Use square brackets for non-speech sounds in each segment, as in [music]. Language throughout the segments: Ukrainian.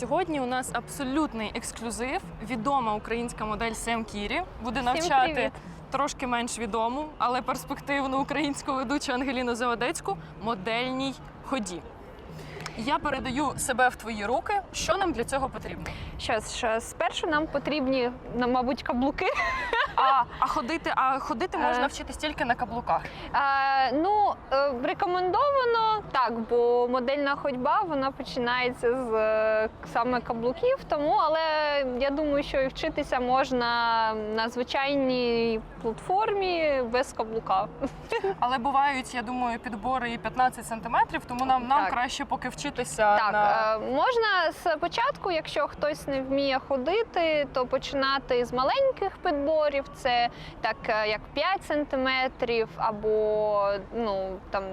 Сьогодні у нас абсолютний ексклюзив. Відома українська модель Сем Кірі буде навчати трошки менш відому, але перспективну українську ведучу Ангеліну Заводецьку модельній ході. Я передаю себе в твої руки. Що нам для цього потрібно? Що е, спершу нам потрібні, ну, мабуть, каблуки. А, а ходити, а ходити можна Е. вчитись тільки на каблуках. Е, ну, е, рекомендовано так, бо модельна ходьба вона починається з е, саме каблуків. Тому, але я думаю, що і вчитися можна на звичайній платформі без каблука. Але бувають, я думаю, підбори і 15 сантиметрів, тому нам, нам Так. краще поки вчитися Так, на е, можна спочатку, якщо хтось не вміє ходити, то починати з маленьких підборів. Це так е, як 5 сантиметрів, або ну там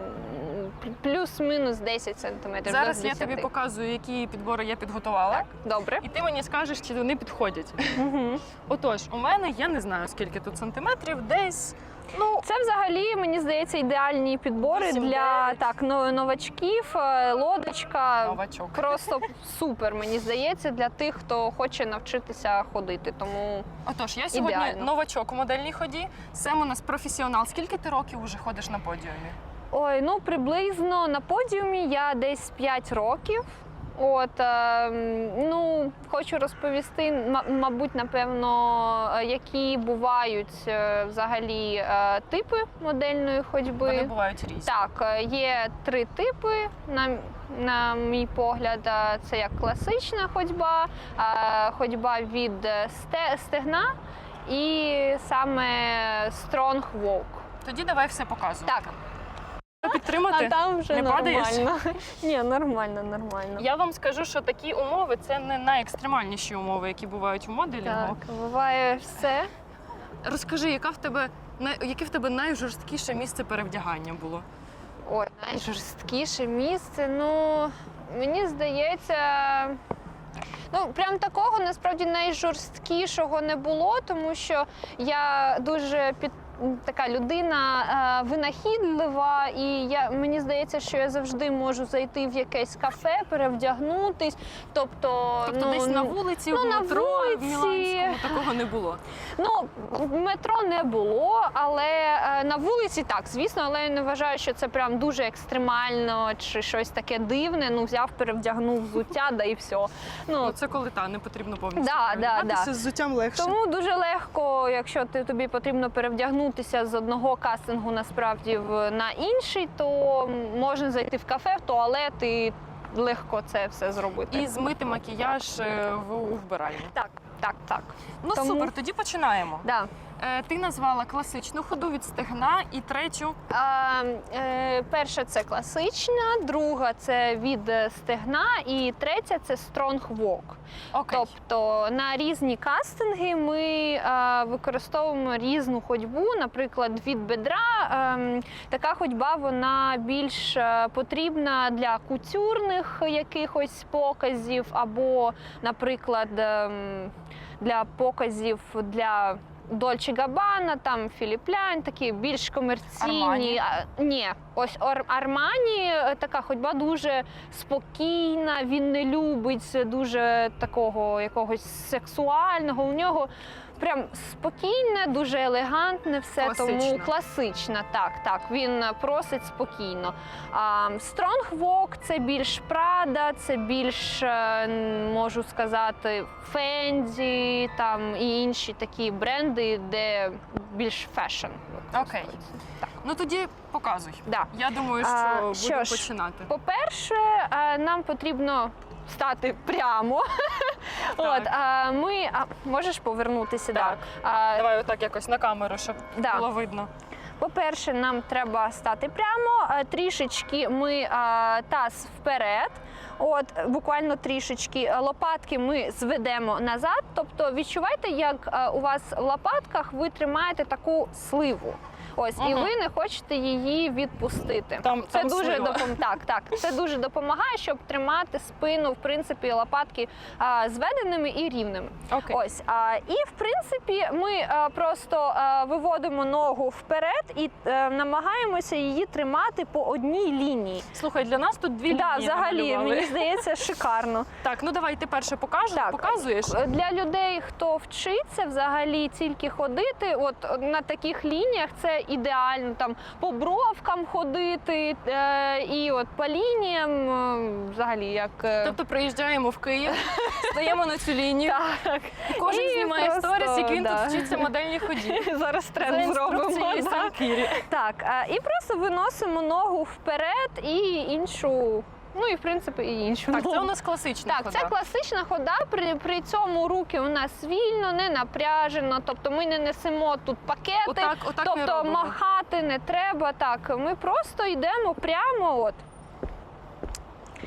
плюс-мінус 10 сантиметрів. зараз. до Я тобі показую, які підбори я підготувала. Так, добре. І ти мені скажеш, чи вони підходять. Мгм. Отож, у мене я не знаю скільки тут сантиметрів, десь ну Це взагалі мені здається ідеальні підбори для так новачків, е, лодочка. новачок. Просто супер, мені здається, для тих, хто хоче навчитися ходити. Тому Отож, я сьогодні Ідеально. новачок у модельній ході. Сем у нас професіонал. Скільки ти років вже ходиш на подіумі? Ой, ну приблизно на подіумі я десь 5 років. От е, ну хочу розповісти, мабуть, напевно, е, які бувають е, взагалі типи модельної ходьби. Вони бувають різні. Так, є три типи. На, на мій погляд, це як класична ходьба, ходьба від стегна і саме strong walk. Тоді давай все показувати. Так. Підтримати. А там вже Не падаєш? нормально. Ні, нормально, нормально. Я вам скажу, що такі умови це не найекстремальніші умови, які бувають у моделінгу. Так, буває все. Розкажи, яка в тебе най- яке в тебе найжорсткіше місце перевдягання було? Ой, найжорсткіше місце. Ну мені здається. Ну, прям такого насправді найжорсткішого не було, тому що я дуже під така людина е, винахідлива, і я мені здається, що я завжди можу зайти в якесь кафе, перевдягнутись. Тобто, Тобто ну, десь на вулиці, ну, в на метро, в. Міланському такого не було. Ну, в метро не було, але е, на вулиці так, звісно, але я не вважаю, що це прям дуже екстремально чи щось таке дивне. Ну, взяв, перевдягнув взуття, да і все. Ну, Ну, це коли та не потрібно повністю. Да, да, да. з взуттям легше. тому дуже легко, якщо ти, тобі потрібно перевдягнутися з одного кастингу насправді на інший, то можна зайти в кафе, в туалет і легко це все зробити. І змити макіяж е, в у вбиральні. Так, так, так. Ну Тому- супер, тоді починаємо. Да. Е, ти назвала класичну ходу від стегна і третю. А, е, перша це класична, друга це від е, стегна, і третя це strong walk. Окей. Тобто на різні кастинги ми е, використовуємо різну ходьбу. Наприклад, від бедра ем, така ходьба вона більш е, потрібна для кутюрних якихось показів, або, наприклад, ем, для показів для. Дольче Габана, там Філіп Лян, такі більш комерційні. Армані? А, ні, ось Армані е, така ходьба дуже спокійна. Він не любить дуже такого якогось сексуального. У нього прям спокійне, дуже елегантне все. Класична. Тому класична. Так, так. Він е, просить спокійно. А Strong Walk – це більш Прада, це більш е, можу сказати Фенді, там і інші такі бренди, де більш фешн. Окей. Так. Ну тоді показуй. Да. Я думаю, що А, будемо що ж, починати. По-перше, е, нам потрібно стати прямо. Так. От, а ми а, можеш повернутися. Так. Да. А, Давай отак якось на камеру, щоб Да. було видно. По-перше, нам треба стати прямо. е, Трішечки ми е, таз вперед. От буквально трішечки лопатки ми зведемо назад. Тобто відчувайте, як е, у вас в лопатках ви тримаєте таку сливу. Ось, і Мгм. ви не хочете її відпустити. Там- це там дуже слива. допом... так, так. Це дуже допомагає, щоб тримати спину, в принципі, лопатки а, зведеними і рівними. Окей. Ось а, і в принципі ми а, просто а, виводимо ногу вперед і е, намагаємося її тримати по одній лінії. Слухай, для нас тут дві Да, лінії взагалі намалювали. мені [laughs] здається шикарно. Так, ну давай ти перше покажеш, Так. показуєш. Для людей, хто вчиться взагалі тільки ходити, от на таких лініях це ідеально там по бровкам ходити е, і от по лініям, е, взагалі як. е, Тобто приїжджаємо в Київ, стаємо на цю лінію, так. кожен І знімає просто, сторіс, як він да. тут вчиться модельній ході. [laughs] Зараз За тренд зробимо. інструкцією да. Санкірі. Так, е, і просто виносимо ногу вперед і іншу, ну і в принципі і іншу. Так, це у нас класична Так, хода. це класична хода. При, при цьому руки у нас вільно, не напряжено. Тобто ми не несемо тут пакети, Отак, отак тобто робимо. махати не треба. Так, ми просто йдемо прямо от.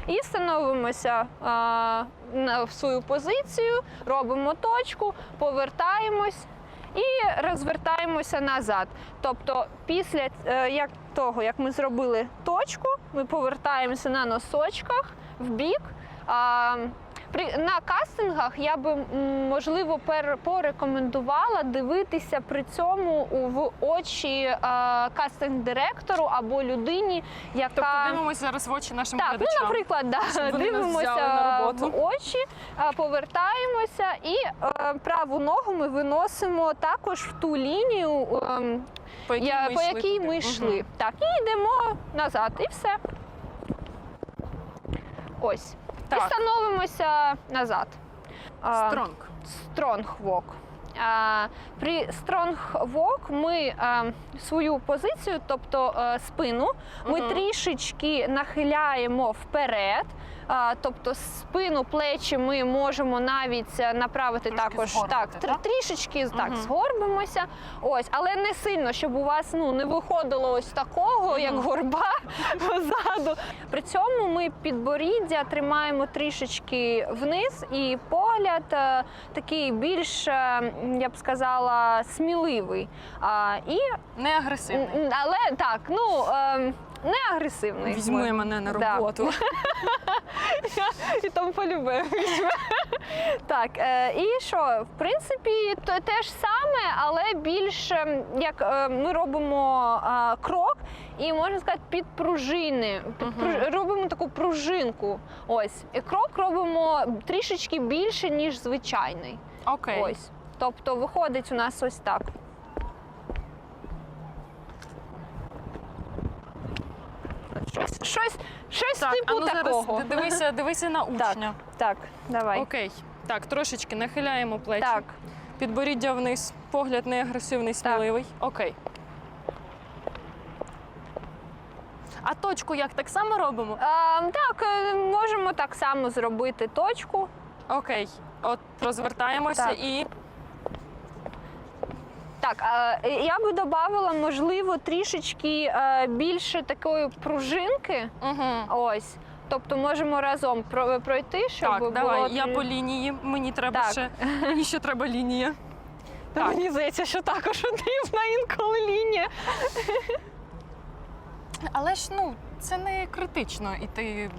І становимося а, на в свою позицію, робимо точку, повертаємось і розвертаємося назад. Тобто, після е, як того, як ми зробили точку, ми повертаємося на носочках в бік. При, на кастингах я би можливо порекомендувала дивитися при цьому в очі а, кастинг-директору або людині, яка Тобто дивимося зараз в очі нашим так, ну, наприклад, да, щоб вони нас дивимося в очі, повертаємося і е, праву ногу ми виносимо також в ту лінію, ем, по якій я- ми по якій туди. ми йшли. Так, і йдемо назад, і все. Ось. Так. І становимося назад. Стронг. Стронг. вок. При стронг-вок ми свою позицію, тобто спину, ми угу. трішечки нахиляємо вперед. Тобто спину, плечі ми можемо навіть е, направити Трошки також так, так? трішечки так згорбимося. Ось, але не сильно, щоб у вас ну не виходило ось такого, як горба [laughs] позаду. При цьому ми підборіддя тримаємо трішечки вниз, і погляд е, такий більш, е, я б сказала, сміливий. А, і, Не агресивний. але так, ну. Не агресивний. Візьми мене на Да. роботу. [laughs] і там полюбив. [laughs] так, е, і що, в принципі, то те ж саме, але більше як е, ми робимо е, крок, і можна сказати, під пружини. Робимо таку пружинку. Ось. І крок робимо трішечки більше, ніж звичайний. Окей. Ось. Тобто виходить у нас ось так. Щось, щось, Так, типу а ну зараз такого. дивися, [laughs] дивися на учня. Так, давай. Окей. Так, трошечки нахиляємо плечі. Так. Підборіддя вниз, погляд не агресивний, сміливий. Окей. А точку як так само робимо? А, так, е, можемо так само зробити точку. Окей. От розвертаємося Так. і. Так, я би додавала, можливо, трішечки е, більше такої пружинки. Угу. Ось. Тобто можемо разом пройти, щоб Так, було давай, я по лінії. Мені треба Так. ще. Мені ще треба лінія. Та Мені здається, що також потрібна інколи лінія. Але ж ну, це не критично іти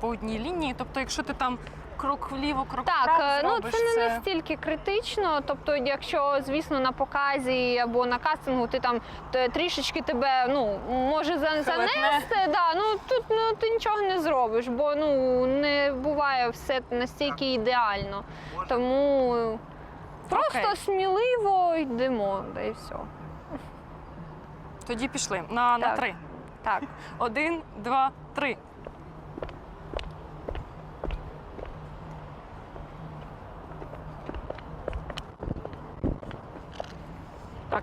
по одній лінії. Тобто, якщо ти там крок вліво, крок Так, вправо е, ну зробиш, це не це... настільки критично. Тобто, якщо, звісно, на показі або на кастингу ти там т- трішечки тебе ну може за- занести, да, ну тут ну ти нічого не зробиш, бо ну не буває все настільки ідеально. Тому просто Окей. сміливо йдемо, да і все. Тоді пішли на, на Так. три. Так. Один, два, три.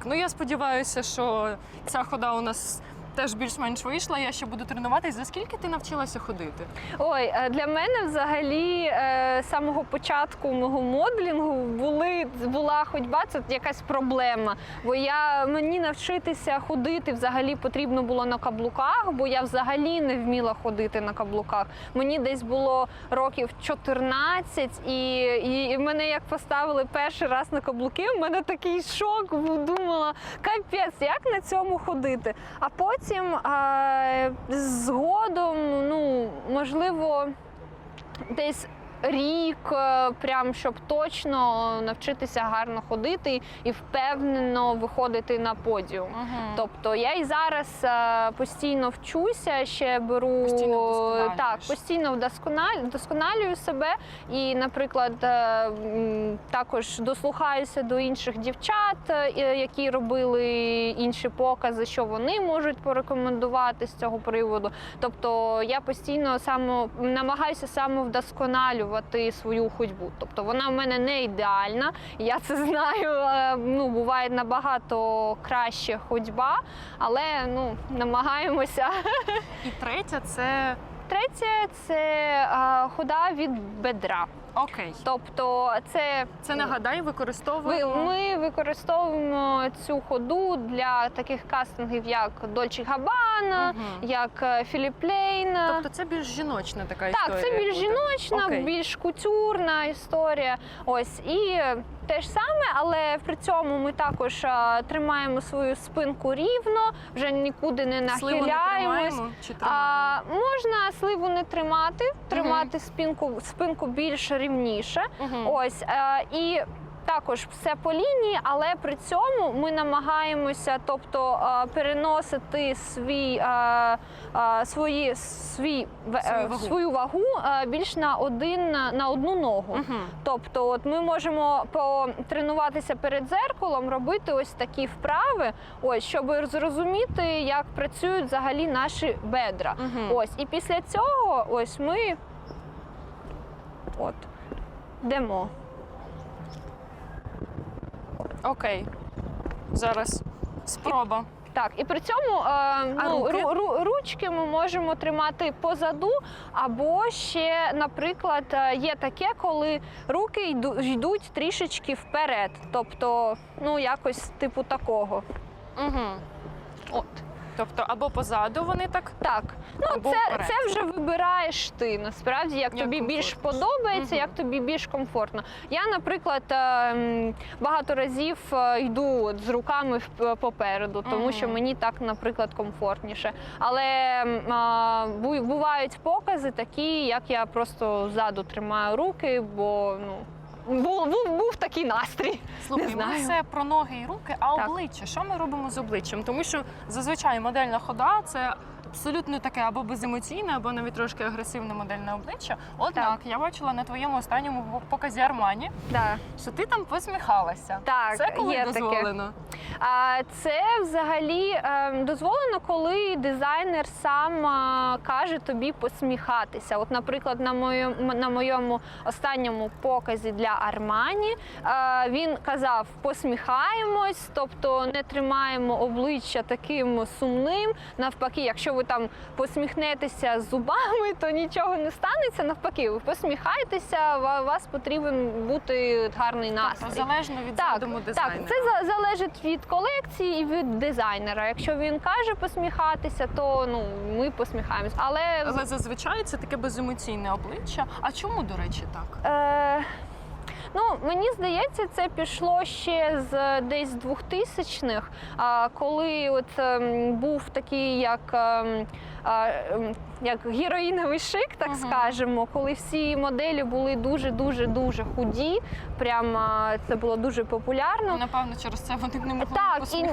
Так, ну я сподіваюся, що ця хода у нас теж більш-менш вийшла. Я ще буду тренуватись. За скільки ти навчилася ходити? Ой, е, для мене взагалі е, з самого початку мого моделінгу були була ходьба, це якась проблема. Бо я мені навчитися ходити взагалі потрібно було на каблуках, бо я взагалі не вміла ходити на каблуках. Мені десь було років 14, і, і мене як поставили перший раз на каблуки, у мене такий шок. Думала, капець, як на цьому ходити. А потім е, згодом, ну можливо, десь. Рік, е, прям щоб точно навчитися гарно ходити і впевнено виходити на подіум. Мгм. Тобто я і зараз е, постійно вчуся, ще беру Постійно так, постійно вдосконалю, вдосконалюю себе. І, наприклад, е, також дослухаюся до інших дівчат, які робили інші покази, що вони можуть порекомендувати з цього приводу. Тобто я постійно само намагаюся самовдосконалювати свою ходьбу. Тобто вона в мене не ідеальна. Я це знаю. [laughs] е, Ну буває набагато краще ходьба, але ну намагаємося. І третя це Третє це е, хода від бедра. Окей. Тобто, це Це нагадай, ви- використовуємо. ми використовуємо цю ходу для таких кастингів, як Дольче Габана, угу. як е, Філіп Лейна. Тобто це більш жіночна така Так, історія. це більш буде. жіночна, Окей. більш кутюрна історія. Ось і те ж саме, але при цьому ми також а, тримаємо свою спинку рівно, вже нікуди не Сливу не нахиляємось. тримаємо чи тримаємо? А, можна сливу не тримати, тримати спинку, спинку більш рівніше. Мгм. Ось е, і. Також все по лінії, але при цьому ми намагаємося, тобто е, переносити свій, е, е, свої, свій, Свою вагу. свою вагу більш на один на одну ногу. Мгм. Тобто, от ми можемо потренуватися перед зеркалом, робити ось такі вправи, ось щоб зрозуміти, як працюють взагалі наші бедра. Мгм. Ось і після цього, ось ми от йдемо. Окей. Зараз спроба. Так, і при цьому е, ну, руки? ру- ру- ручки ми можемо тримати позаду, або ще, наприклад, е, є таке, коли руки йду- йдуть трішечки вперед. Тобто, ну якось типу такого. Угу. От. Тобто або позаду вони так. Так, ну Або це, вперед. це вже вибираєш ти. Насправді, як, Як тобі більш подобається, Мгм. як тобі більш комфортно. Я, наприклад, е, багато разів е, йду з руками в- попереду, тому Мгм. що мені так, наприклад, комфортніше. Але а, бувають покази такі, як я просто ззаду тримаю руки, бо ну. Був, був, був такий настрій. Слухай, Не ми знаю. все про ноги і руки, а Так. обличчя. Що ми робимо з обличчям? Тому що зазвичай модельна хода це абсолютно таке або беземоційне, або навіть трошки агресивне модельне обличчя. Однак я бачила на твоєму останньому показі Армані, Да. що ти там посміхалася. Так, це коли є таке. А це взагалі е, дозволено, коли дизайнер сам каже тобі посміхатися. От, наприклад, на моєму на моєму останньому показі для Армані е, він казав: посміхаємось, тобто не тримаємо обличчя таким сумним. Навпаки, якщо ви там посміхнетеся зубами, то нічого не станеться. Навпаки, ви посміхаєтеся, у вас потрібен бути гарний настрій. Тобто залежно від Так, задуму так, це за- залежить від колекції і від дизайнера. Якщо він каже посміхатися, то ну ми посміхаємось. Але, Але зазвичай це таке беземоційне обличчя. А чому, до речі, так? е, ну мені здається, це пішло ще з десь 2000-х, а, коли от ем, був такий як. Як героїновий шик, так Мгм. скажемо, коли всі моделі були дуже дуже дуже худі. Прям а, це було дуже популярно. Ну, напевно, через це вони не могли Так, і ні.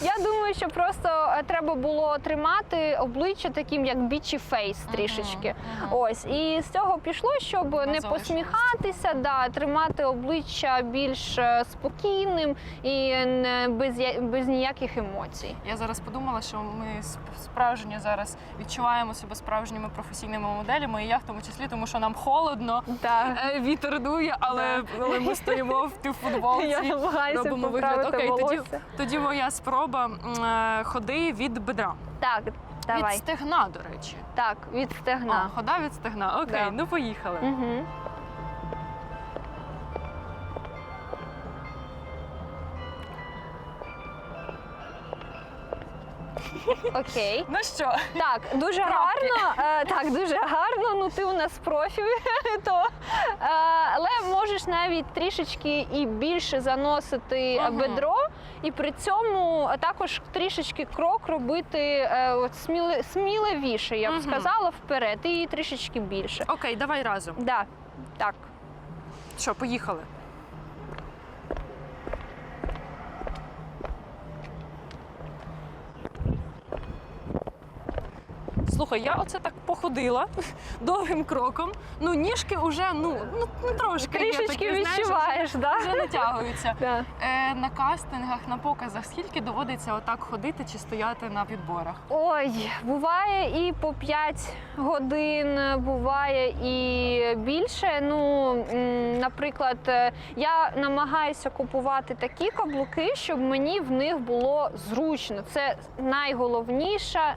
[laughs] Я думаю, що просто е, треба було тримати обличчя таким, як бічі фейс трішечки. мгм. Ось і з цього пішло, щоб не залишилось. посміхатися, да, тримати обличчя більш е, спокійним і не без, без ніяких емоцій. Я зараз подумала, що ми сп- справжні зараз відчуваємо себе справжніми професійними моделями, і я в тому числі, тому що нам холодно, Так. е, вітер дує, але, але ми стоїмо в футболці. Я робимо вигляд. Окей, тоді, волосся. тоді моя спроба е, ходи від бедра. Так, Давай. Від стегна, до речі. Так, від стегна. О, хода від стегна. Окей, Да. ну поїхали. Угу. Окей. Ну що, Так, дуже гарно. Е, так, дуже гарно. Ну ти у нас профі, [laughs] то е, але можеш навіть трішечки і більше заносити Ага. бедро, і при цьому також трішечки крок робити е, от сміли, сміливіше, я б Мгм. сказала, вперед, і трішечки більше. окей, давай разом. Да, так. Що, поїхали. Слухай, я оце так походила [laughs] довгим кроком. Ну, ніжки вже ну, ну, ну трошки Трішечки такі, відчуваєш, да? вже натягуються. [laughs] Да. Е, на кастингах, на показах, скільки доводиться отак ходити чи стояти на підборах? Ой, буває і по 5 годин, буває і більше. Ну, наприклад, е, я намагаюся купувати такі каблуки, щоб мені в них було зручно. Це найголовніше.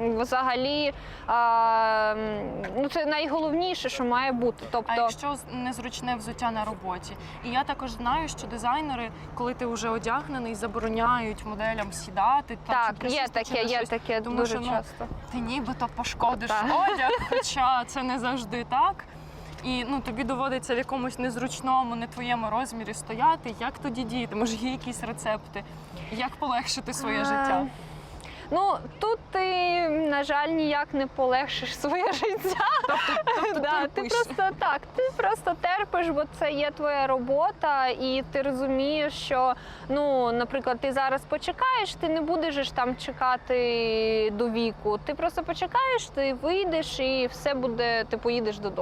Взагалі, а, ну це найголовніше, що має бути. А Тобто, якщо незручне взуття на роботі? І я також знаю, що дизайнери, коли ти вже одягнений, забороняють моделям сідати. так, є таке, є щось. таке Тому дуже що, ну, часто. Ти нібито пошкодиш Так. одяг, [laughs] хоча це не завжди так. І ну тобі доводиться в якомусь незручному, не твоєму розмірі стояти. Як тоді діяти? Може, є якісь рецепти? Як полегшити своє Е, життя? Ну тут ти, на жаль, ніяк не полегшиш своє життя. Тобто да, ти просто так, ти просто терпиш, бо це є твоя робота, і ти розумієш, що ну, наприклад, ти зараз почекаєш, ти не будеш ж там чекати до віку. Ти просто почекаєш, ти вийдеш і все буде, ти поїдеш додому.